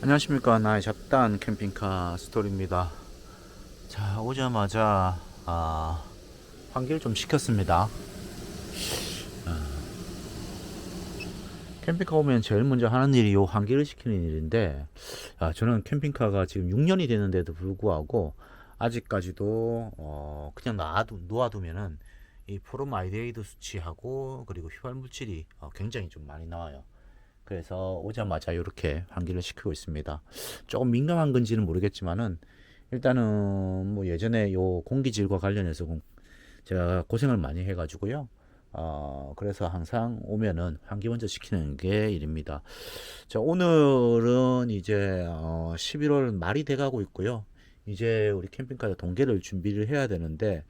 안녕하십니까. 나의 잡단 캠핑카 스토리입니다. 자 오자마자 아, 환기를 좀 시켰습니다. 아, 캠핑카 오면 제일 먼저 하는 일이 요 환기를 시키는 일인데 아, 저는 캠핑카가 지금 6년이 되는데도 불구하고 아직까지도 어, 그냥 놔두, 놓아두면은 이 포름 아이데이드 수치하고 그리고 휘발 물질이 어, 굉장히 좀 많이 나와요 그래서 오자마자 이렇게 환기를 시키고 있습니다. 조금 민감한 건지는 모르겠지만은 일단은 뭐 예전에 요 공기질과 관련해서 공- 제가 고생을 많이 해가지고요. 어, 그래서 항상 오면은 환기 먼저 시키는 게 일입니다. 자, 오늘은 이제 어, 11월 말이 돼가고 있고요. 이제 우리 캠핑카 동계를 준비를 해야 되는데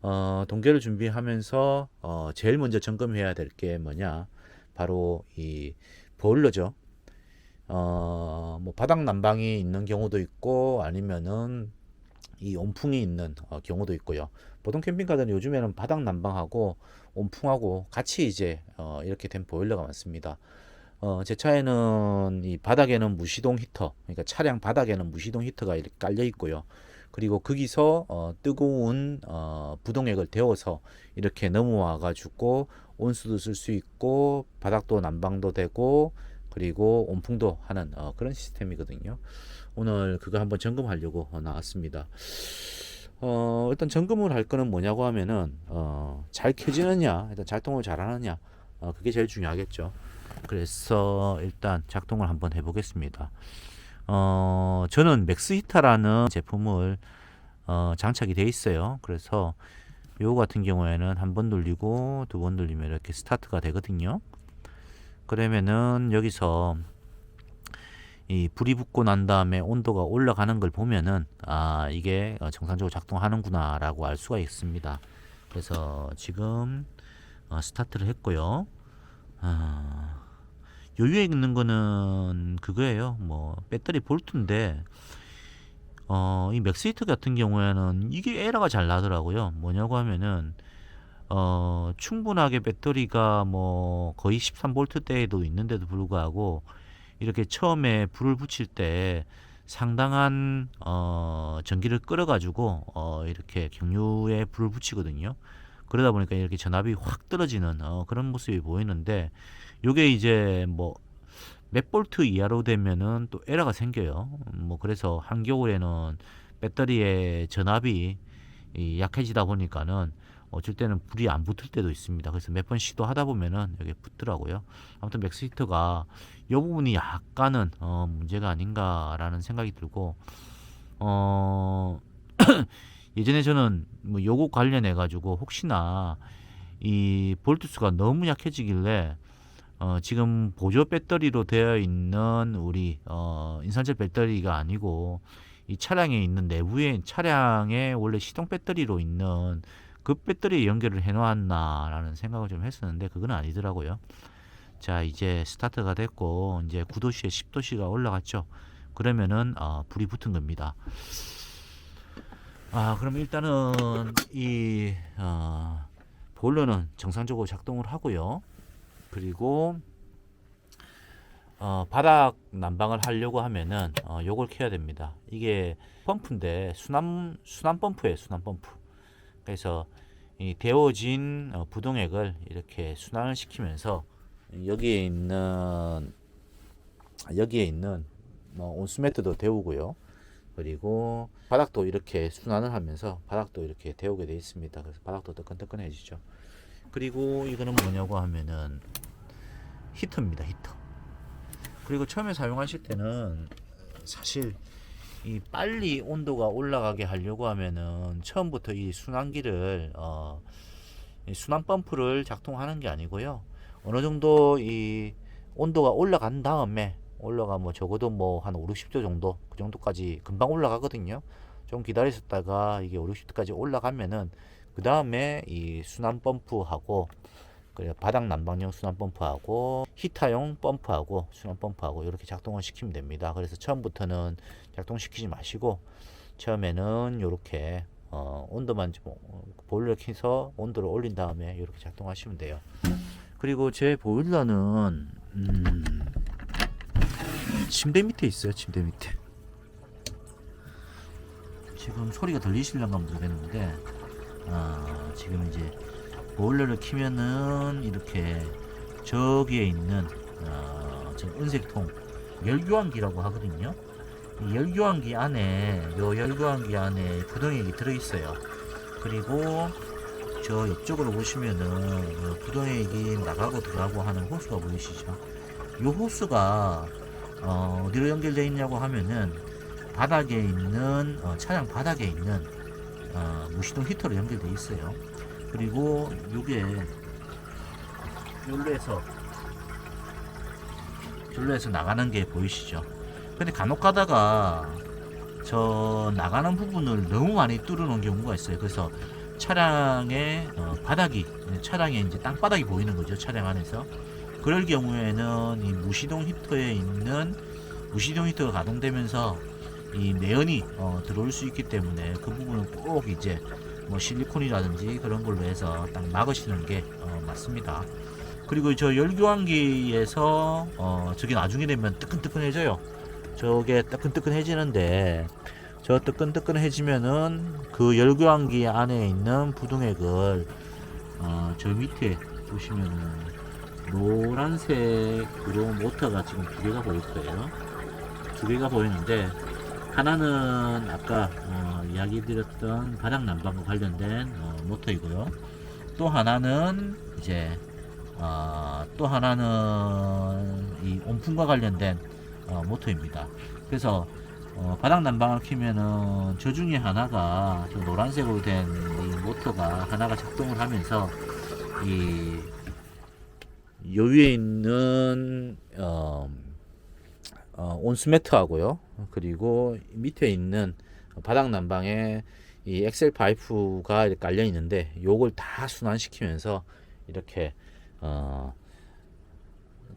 어, 동계를 준비하면서 어, 제일 먼저 점검해야 될 게 뭐냐? 바로 이 보일러죠. 어, 뭐 바닥 난방이 있는 경우도 있고 아니면은 이 온풍이 있는 어, 경우도 있고요. 보통 캠핑카들은 요즘에는 바닥 난방하고 온풍하고 같이 이제 어, 이렇게 된 보일러가 많습니다. 어, 제 차에는 이 바닥에는 무시동 히터, 그러니까 차량 바닥에는 무시동 히터가 이렇게 깔려 있고요. 그리고 거기서 어, 뜨거운 어, 부동액을 데워서 이렇게 넘어와 가지고 온수도 쓸 수 있고 바닥도 난방도 되고 그리고 온풍도 하는 어, 그런 시스템이거든요. 오늘 그거 한번 점검하려고 어, 나왔습니다. 어, 일단 점검을 할 거는 뭐냐고 하면은 어, 잘 켜지느냐, 일단 작동을 잘 하느냐, 어, 그게 제일 중요하겠죠. 그래서 일단 작동을 한번 해보겠습니다. 어, 저는 맥스히타라는 제품을 어, 장착이 돼 있어요. 그래서 요거 같은 경우에는 한번 눌리고 두번 눌리면 이렇게 스타트가 되거든요. 그러면은 여기서 이 불이 붙고 난 다음에 온도가 올라가는 걸 보면은 아 이게 어, 정상적으로 작동하는구나라고 알 수가 있습니다. 그래서 지금 어, 스타트를 했고요. 아, 요 위에 있는 거는 그거예요. 뭐 배터리 볼트인데 어, 이 맥스히트 같은 경우에는 이게 에러가 잘 나더라고요. 뭐냐고 하면은 어, 충분하게 배터리가 뭐 거의 13V대에도 있는데도 불구하고 이렇게 처음에 불을 붙일 때 상당한 어, 전기를 끌어가지고 어, 이렇게 경유에 불을 붙이거든요. 그러다 보니까 이렇게 전압이 확 떨어지는 어, 그런 모습이 보이는데 요게 이제 뭐 몇 볼트 이하로 되면은 또 에러가 생겨요. 뭐 그래서 한겨울에는 배터리의 전압이 이 약해지다 보니까는 어쩔 때는 불이 안 붙을 때도 있습니다. 그래서 몇 번 시도하다 보면은 여기 붙더라고요. 아무튼 맥스 히터가 이 부분이 약간은 어, 문제가 아닌가라는 생각이 들고 어 예전에 저는 뭐 요거 관련해 가지고 혹시나 이 볼트 수가 너무 약해지길래 어, 지금 보조 배터리로 되어 있는 우리 어, 인산철 배터리가 아니고 이 차량에 있는 내부에 차량에 원래 시동 배터리로 있는 그 배터리에 연결을 해 놓았나라는 생각을 좀 했었는데 그건 아니더라고요. 자, 이제 스타트가 됐고 이제 9도씨에 10도씨가 올라갔죠. 그러면은 어, 불이 붙은 겁니다. 아, 그럼 일단은 이 어, 보일러는 정상적으로 작동을 하고요. 그리고 어, 바닥 난방을 하려고 하면은 어, 요걸 켜야 됩니다. 이게 펌프인데 순환 순환 펌프예요. 순환 펌프. 그래서 이 데워진 어, 부동액을 이렇게 순환을 시키면서 여기에 있는 여기에 있는 뭐 온수매트도 데우고요. 그리고 바닥도 이렇게 순환을 하면서 바닥도 이렇게 데우게 되어 있습니다. 그래서 바닥도 뜨끈뜨끈해지죠. 그리고 이거는 뭐냐고 하면은 히터입니다. 히터. 그리고 처음에 사용하실 때는 사실 이 빨리 온도가 올라가게 하려고 하면은 처음부터 이 순환기를 어, 이 순환 펌프를 작동하는 게 아니고요. 어느 정도 이 온도가 올라간 다음에 올라가 뭐 적어도 뭐 한 5, 60도 정도 그 정도까지 금방 올라가거든요. 좀 기다리셨다가 이게 5, 60도까지 올라가면은 그 다음에 이 순환 펌프하고 그래 바닥 난방용 순환 펌프하고 히타용 펌프하고 순환 펌프하고 이렇게 작동을 시키면 됩니다. 그래서 처음부터는 작동시키지 마시고 처음에는 이렇게 어, 온도만 좀 어, 보일러 켜서 온도를 올린 다음에 이렇게 작동하시면 돼요. 그리고 제 보일러는 음, 침대 밑에 있어요. 침대 밑에. 지금 소리가 들리실런가 모르겠는데 아, 지금 이제 보일러를 키면은 이렇게 저기에 있는 어, 저 은색 통 열교환기라고 하거든요. 이 열교환기 안에 요 열교환기 안에 부동액이 들어있어요. 그리고 저 옆쪽으로 보시면은 요 부동액이 나가고 들어가고 하는 호스가 보이시죠? 요 호스가 어, 어디로 연결되어 있냐고 하면은 바닥에 있는 어, 차량 바닥에 있는 어, 무시동 히터로 연결되어 있어요. 그리고 요게 열로에서 열로에서 나가는 게 보이시죠? 근데 간혹 가다가 저 나가는 부분을 너무 많이 뚫어 놓은 경우가 있어요. 그래서 차량의 어, 바닥이 차량의 이제 땅바닥이 보이는 거죠. 차량 안에서 그럴 경우에는 이 무시동 히터에 있는 무시동 히터가 가동되면서 이 내연이 어, 들어올 수 있기 때문에 그 부분은 꼭 이제 뭐 실리콘이라든지 그런 걸로 해서 딱 막으시는 게 어, 맞습니다. 그리고 저 열교환기에서 어, 저게 나중에 되면 뜨끈뜨끈해져요. 저게 뜨끈뜨끈해지는데 저 뜨끈뜨끈해지면은 그 열교환기 안에 있는 부동액을 어, 저 밑에 보시면은 노란색으로 모터가 지금 두 개가 보일 거예요. 두 개가 보이는데 하나는 아까 어, 이야기 드렸던 바닥 난방과 관련된 어, 모터이고요. 또 하나는 이제 어, 또 하나는 이 온풍과 관련된 어, 모터입니다. 그래서 어, 바닥 난방을 키면은 저 중에 하나가 저 노란색으로 된 이 모터가 하나가 작동을 하면서 이요 위에 있는 어, 어, 온스매트하고요. 그리고 밑에 있는 바닥 난방에 이 엑셀 파이프가 깔려 있는데 요걸 다 순환시키면서 이렇게 어,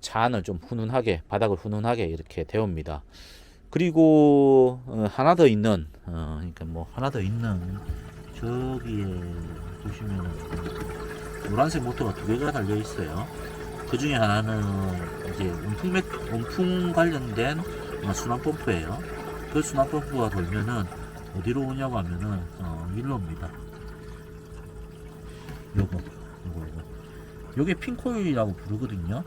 차 안을 좀 훈훈하게 바닥을 훈훈하게 이렇게 데웁니다. 그리고 어, 하나 더 있는 어, 그러니까 뭐 하나 더 있는 저기에 보시면은 노란색 모터가 두 개가 달려 있어요. 그 중에 하나는 이제 온풍 맥, 온풍 관련된 어, 순환 펌프예요. 그 순환 펌프가 돌면은 어디로 오냐고 하면은 어, 일로 옵니다. 요거, 요거, 요거. 요게 핀코일이라고 부르거든요.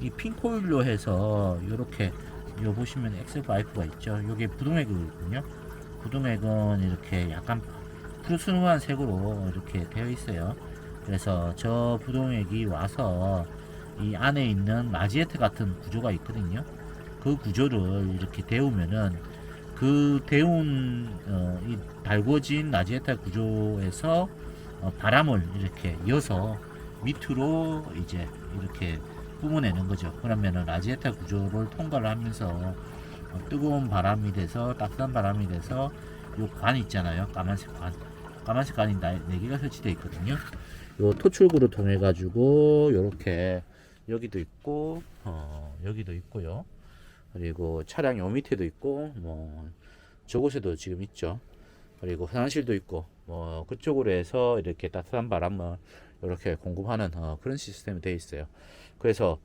이 핀코일로 해서 요렇게 요 보시면 엑셀 파이프가 있죠. 요게 부동액이거든요. 부동액은 이렇게 약간 푸르스름한 색으로 이렇게 되어 있어요. 그래서 저 부동액이 와서 이 안에 있는 마지에트 같은 구조가 있거든요. 그 구조를 이렇게 데우면은 그 데운 어, 이 달궈진 라지에타 구조에서 어, 바람을 이렇게 이어서 밑으로 이제 이렇게 뿜어내는 거죠. 그러면은 라지에타 구조를 통과를 하면서 어, 뜨거운 바람이 돼서 따뜻한 바람이 돼서 요 관 있잖아요. 까만색 관. 까만색 관이 네 개가 설치되어 있거든요. 요 토출구를 통해 가지고 요렇게 여기도 있고 어, 여기도 있고요. 그리고 차량 요 밑에도 있고 뭐 저곳에도 지금 있죠. 그리고 화장실도 있고 뭐 그쪽으로 해서 이렇게 따뜻한 바람을 이렇게 공급하는 어, 그런 시스템이 되어 있어요. 그래서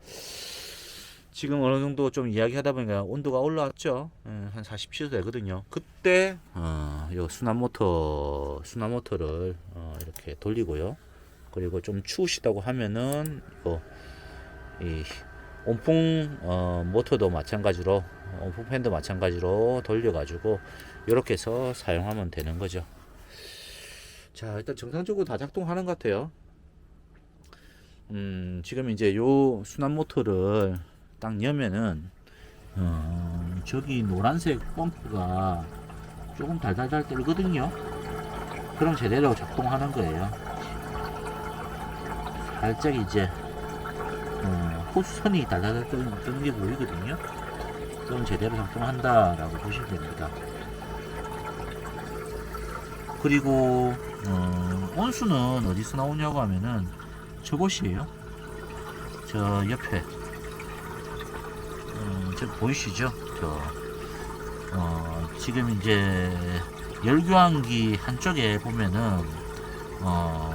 지금 어느 정도 좀 이야기하다 보니까 온도가 올라왔죠. 예, 한 47도 되거든요. 그때 어, 요 순환 모터 순환 모터를 어, 이렇게 돌리고요. 그리고 좀 추우시다고 하면은 요 이 온풍 어, 모터도 마찬가지로 온풍 팬도 마찬가지로 돌려가지고 이렇게 해서 사용하면 되는 거죠. 자 일단 정상적으로 다 작동하는 것 같아요. 음 지금 이제 요 순환 모터를 딱 여면은 어, 저기 노란색 펌프가 조금 달달달 떨거든요. 그럼 제대로 작동하는 거예요. 살짝 이제 어, 호수선이 달달달 뜨는, 게 보이거든요. 그럼 제대로 작동한다라고 보시면 됩니다. 그리고 어, 온수는 어디서 나오냐고 하면은 저곳이에요. 저 옆에 어, 저 보이시죠? 저 어, 지금 이제 열교환기 한쪽에 보면은 어,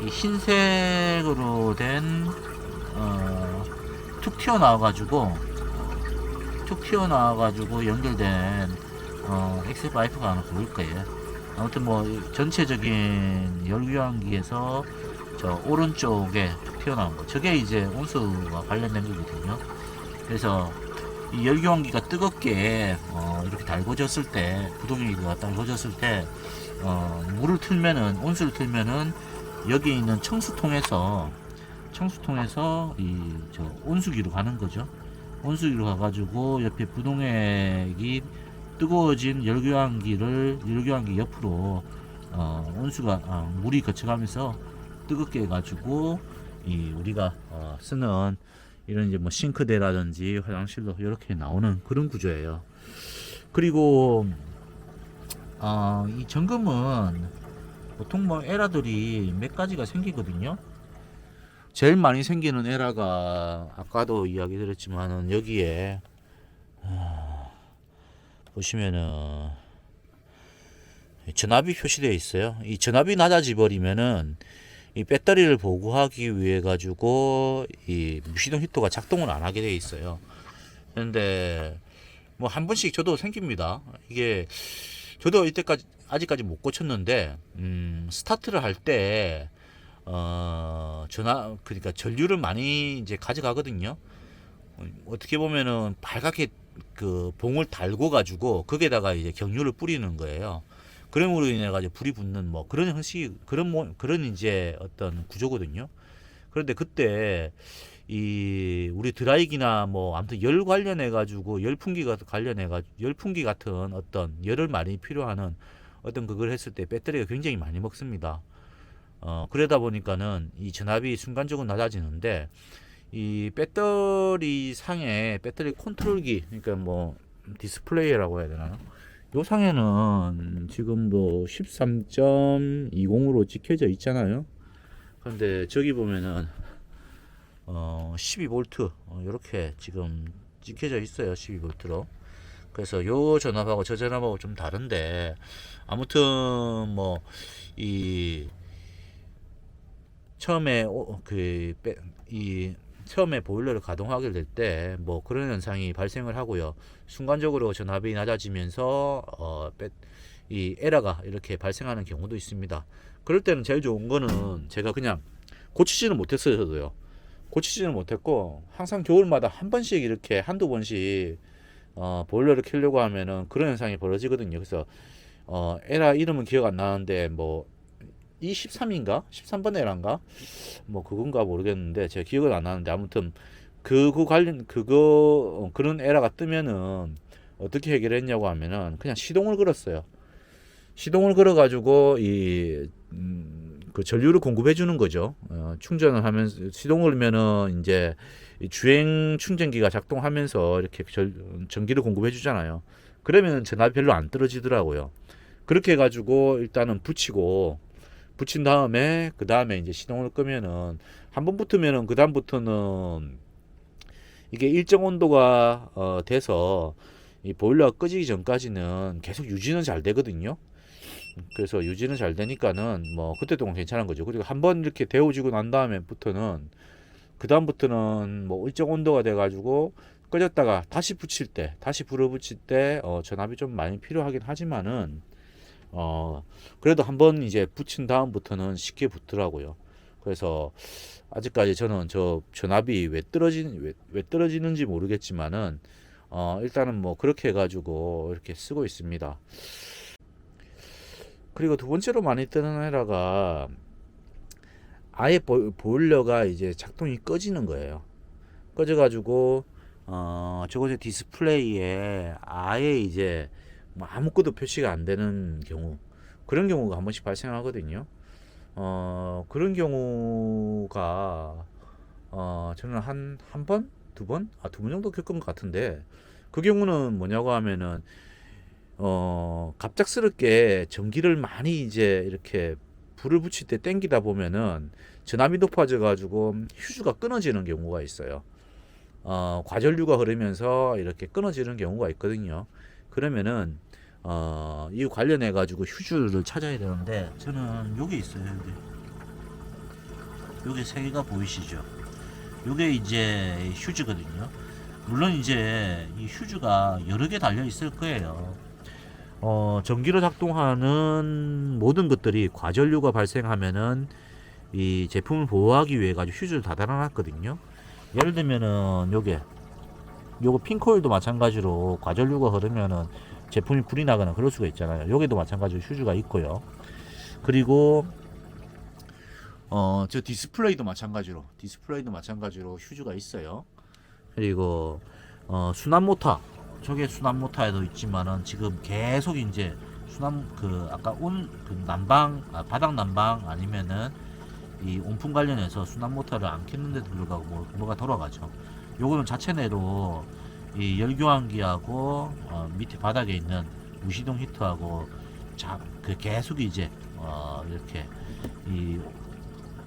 이 흰색으로 된 어, 툭 튀어나와가지고 툭툭 튀어나와가지고 연결된 어, 엑스파이프가 하나 보일 거예요. 아무튼 뭐 전체적인 열교환기에서 저 오른쪽에 툭 튀어나온 거 저게 이제 온수와 관련된 거거든요. 그래서 이 열교환기가 뜨겁게 어, 이렇게 달궈졌을 때 부동기가 달궈졌을 때 어, 물을 틀면은 온수를 틀면은 여기 있는 청수통에서 청수통에서 이 저 온수기로 가는 거죠. 온수기로 가가지고 옆에 부동액이 뜨거워진 열교환기를 열교환기 옆으로 어, 온수가 아, 물이 거쳐가면서 뜨겁게 해가지고 이 우리가 어, 쓰는 이런 이제 뭐 싱크대라든지 화장실로 이렇게 나오는 그런 구조예요. 그리고 어, 이 점검은 보통 뭐 에라들이 몇 가지가 생기거든요. 제일 많이 생기는 에라가 아까도 이야기 드렸지만은 여기에 아, 보시면은 전압이 표시되어 있어요. 이 전압이 낮아져 버리면은 이 배터리를 보고하기 위해 가지고 이 무시동 히터가 작동을 안 하게 되어 있어요. 그런데 뭐 한 번씩 저도 생깁니다. 이게 저도 이때까지 아직까지 못 고쳤는데 음, 스타트를 할때 어, 전화 그러니까 전류를 많이 이제 가져가거든요. 어, 어떻게 보면은 빨갛게 그 봉을 달고 가지고 거기에다가 이제 경유를 뿌리는 거예요. 그럼으로 인해 가지고 불이 붙는 뭐 그런 형식 그런 뭐 그런 이제 어떤 구조거든요. 그런데 그때 이 우리 드라이기나 뭐 아무튼 열 관련해 가지고 열풍기가 관련해 가지고 열풍기 같은 어떤 열을 많이 필요하는 어떤 그걸 했을 때 배터리가 굉장히 많이 먹습니다. 어 그러다 보니까는 이 전압이 순간적으로 낮아지는데 이 배터리 상에 배터리 컨트롤기 그러니까 뭐 디스플레이라고 해야 되나요? 요 상에는 지금 뭐 13.20으로 찍혀져 있잖아요. 근데 저기 보면은 어 12V 어, 이렇게 지금 찍혀져 있어요. 12V로. 그래서 요 전압하고 저 전압하고 좀 다른데 아무튼 뭐이 처음에 오- 그 빼- 이 처음에 보일러를 가동하게 될 때 뭐 그런 현상이 발생을 하고요. 순간적으로 전압이 낮아지면서 어, 빼- 이 에러가 이렇게 발생하는 경우도 있습니다. 그럴 때는 제일 좋은 거는 제가 그냥 고치지는 못했어요. 고치지는 못했고 항상 겨울마다 한 번씩 이렇게 한두 번씩 어, 보일러를 켜려고 하면은 그런 현상이 벌어지거든요. 그래서 어, 에라 이름은 기억 안 나는데 뭐 23인가 13번 에라인가 뭐 그건가 모르겠는데 제가 기억은 안 나는데 아무튼 그거 관련 그거 어, 그런 에라가 뜨면은 어떻게 해결했냐고 하면은 그냥 시동을 걸었어요. 시동을 걸어 가지고 이 음, 그 전류를 공급해 주는 거죠. 어, 충전을 하면서 시동을 걸면은 이제 이 주행 충전기가 작동하면서 이렇게 절, 전기를 공급해 주잖아요. 그러면 전압이 별로 안 떨어지더라고요. 그렇게 해 가지고 일단은 붙이고 붙인 다음에 그 다음에 이제 시동을 끄면은 한 번 붙으면은 그 다음부터는 이게 일정 온도가 어, 돼서 이 보일러가 꺼지기 전까지는 계속 유지는 잘 되거든요. 그래서 유지는 잘 되니까는 뭐 그때 동안 괜찮은 거죠. 그리고 한 번 이렇게 데워지고 난 다음에부터는 그 다음부터는 뭐 일정 온도가 돼가지고 꺼졌다가 다시 붙일 때, 다시 불을 붙일 때 어, 전압이 좀 많이 필요하긴 하지만은 어 그래도 한번 이제 붙인 다음부터는 쉽게 붙더라고요. 그래서 아직까지 저는 저 전압이 왜 떨어지는 왜, 왜 떨어지는지 모르겠지만은 어 일단은 뭐 그렇게 해가지고 이렇게 쓰고 있습니다. 그리고 두 번째로 많이 뜨는 에러가 아예 보, 보일러가 이제 작동이 꺼지는 거예요. 꺼져가지고 어 저곳의 디스플레이에 아예 이제 뭐 아무것도 표시가 안 되는 경우 그런 경우가 한 번씩 발생하거든요. 어 그런 경우가 어 저는 한 한 번, 두 번, 아 두 번 정도 겪은 것 같은데 그 경우는 뭐냐고 하면은 어 갑작스럽게 전기를 많이 이제 이렇게 불을 붙일 때 땡기다 보면은 전압이 높아져 가지고 휴즈가 끊어지는 경우가 있어요. 어 과전류가 흐르면서 이렇게 끊어지는 경우가 있거든요. 그러면은 어, 이 관련해 가지고 휴즈를 찾아야 되는데 저는 여기 있어요. 여기. 여기 세 개가 보이시죠? 요게 이제 휴즈거든요. 물론 이제 이 휴즈가 여러 개 달려 있을 거예요. 어, 전기로 작동하는 모든 것들이 과전류가 발생하면은 이 제품을 보호하기 위해 가지고 휴즈를 다 달아놨거든요. 예를 들면은 요게 요거 핑코일도 마찬가지로 과전류가 흐르면은 제품이 불이 나거나 그럴 수가 있잖아요. 여기도 마찬가지로 휴즈가 있고요. 그리고 어 저 디스플레이도 마찬가지로 디스플레이도 마찬가지로 휴즈가 있어요. 그리고 어 순환 모터 저게 순환 모터에도 있지만은 지금 계속 이제 순환 그 아까 온 그 난방 아, 바닥 난방 아니면은 이 온풍 관련해서 순환 모터를 안 켰는데도 불구하고 뭐, 뭐가 돌아가죠. 요거는 자체 내로 이 열교환기하고 어, 밑에 바닥에 있는 무시동 히터하고 자, 그 계속 이제 어, 이렇게 이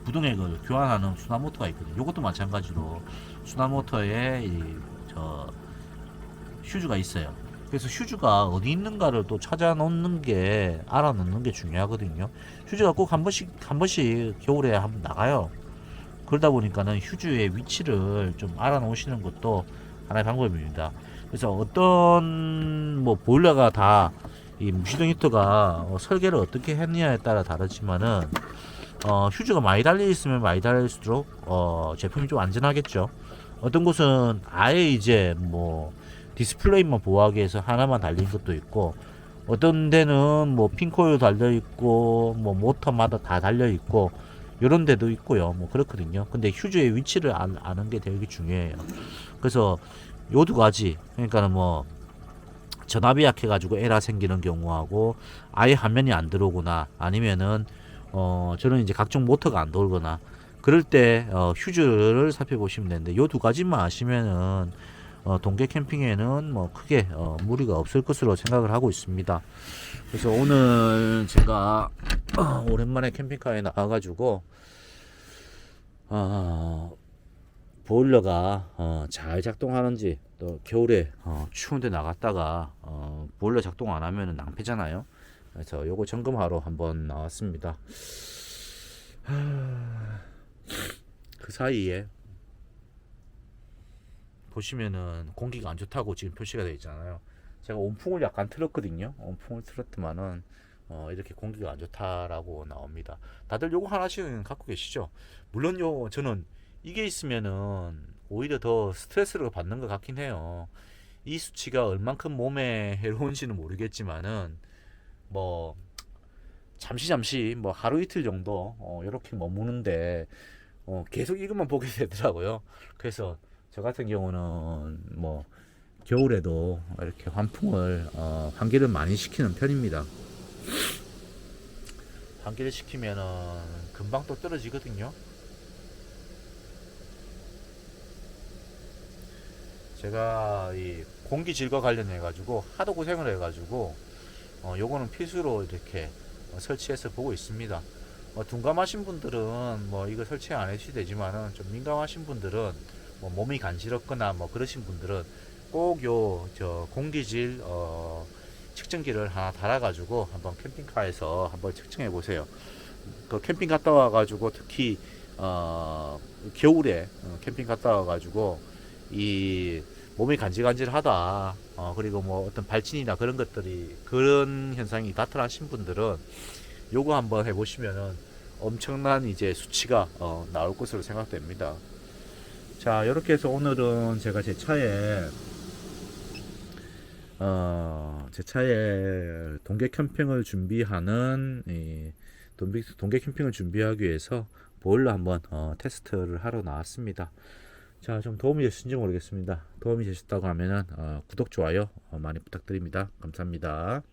부동액을 교환하는 순환 모터가 있거든요. 요것도 마찬가지로 순환 모터에 이 저 휴즈가 있어요. 그래서 휴즈가 어디 있는가를 또 찾아 놓는 게 알아 놓는 게 중요하거든요. 휴즈가 꼭 한 번씩 한 번씩 겨울에 한번 나가요. 그러다 보니까는 휴즈의 위치를 좀 알아 놓으시는 것도 하나의 방법입니다. 그래서 어떤 뭐 보일러가 다 이 무시동 히터가 어, 설계를 어떻게 했느냐에 따라 다르지만은 어, 휴즈가 많이 달려 있으면 많이 달릴수록 어, 제품이 좀 안전하겠죠. 어떤 곳은 아예 이제 뭐 디스플레이만 보호하기 위해서 하나만 달린 것도 있고 어떤 데는 뭐 핑코일 달려 있고 뭐 모터마다 다 달려 있고 이런 데도 있고요. 뭐 그렇거든요. 근데 휴즈의 위치를 아, 아는 게 되게 중요해요. 그래서 요 두 가지 그러니까는 뭐 전압이 약해가지고 에라 생기는 경우하고 아예 화면이 안 들어오거나 아니면은 어 저는 이제 각종 모터가 안 돌거나 그럴 때 어, 휴즈를 살펴보시면 되는데 요 두 가지만 아시면은 어, 동계 캠핑에는 뭐 크게 어, 무리가 없을 것으로 생각을 하고 있습니다. 그래서 오늘 제가 어, 오랜만에 캠핑카에 나와가지고 어, 보일러가 어, 잘 작동하는지 또 겨울에 어, 추운데 나갔다가 어, 보일러 작동 안 하면 낭패잖아요. 그래서 요거 점검하러 한번 나왔습니다. 하... 그 사이에 보시면은 공기가 안 좋다고 지금 표시가 되어 있잖아요. 제가 온풍을 약간 틀었거든요. 온풍을 틀었더만은 어, 이렇게 공기가 안 좋다라고 나옵니다. 다들 요거 하나씩은 갖고 계시죠? 물론 요 저는 이게 있으면은 오히려 더 스트레스를 받는 것 같긴 해요. 이 수치가 얼만큼 몸에 해로운지는 모르겠지만은 뭐 잠시 잠시 뭐 하루 이틀 정도 어, 이렇게 머무는데 어, 계속 이것만 보게 되더라고요. 그래서 저 같은 경우는 뭐 겨울에도 이렇게 환풍을 어, 환기를 많이 시키는 편입니다. 환기를 시키면은 금방 또 떨어지거든요. 제가 이 공기 질과 관련해 가지고 하도 고생을 해 가지고 어, 요거는 필수로 이렇게 어, 설치해서 보고 있습니다. 어, 둔감하신 분들은 뭐 이거 설치 안 해도 되지만은 좀 민감하신 분들은 뭐 몸이 간지럽거나 뭐 그러신 분들은 꼭 요 저 공기질 어 측정기를 하나 달아가지고 한번 캠핑카에서 한번 측정해 보세요. 그 캠핑 갔다 와가지고 특히 어 겨울에 어, 캠핑 갔다 와가지고 이 몸이 간질간질하다. 어 그리고 뭐 어떤 발진이나 그런 것들이 그런 현상이 나타나신 분들은 요거 한번 해보시면은 엄청난 이제 수치가 어, 나올 것으로 생각됩니다. 자, 이렇게 해서 오늘은 제가 제 차에 어, 제 차에 동계 캠핑을 준비하는 이 동계, 동계 캠핑을 준비하기 위해서 보일러 한번 어, 테스트를 하러 나왔습니다. 자, 좀 도움이 되셨는지 모르겠습니다. 도움이 되셨다고 하면은 어, 구독, 좋아요 어, 많이 부탁드립니다. 감사합니다.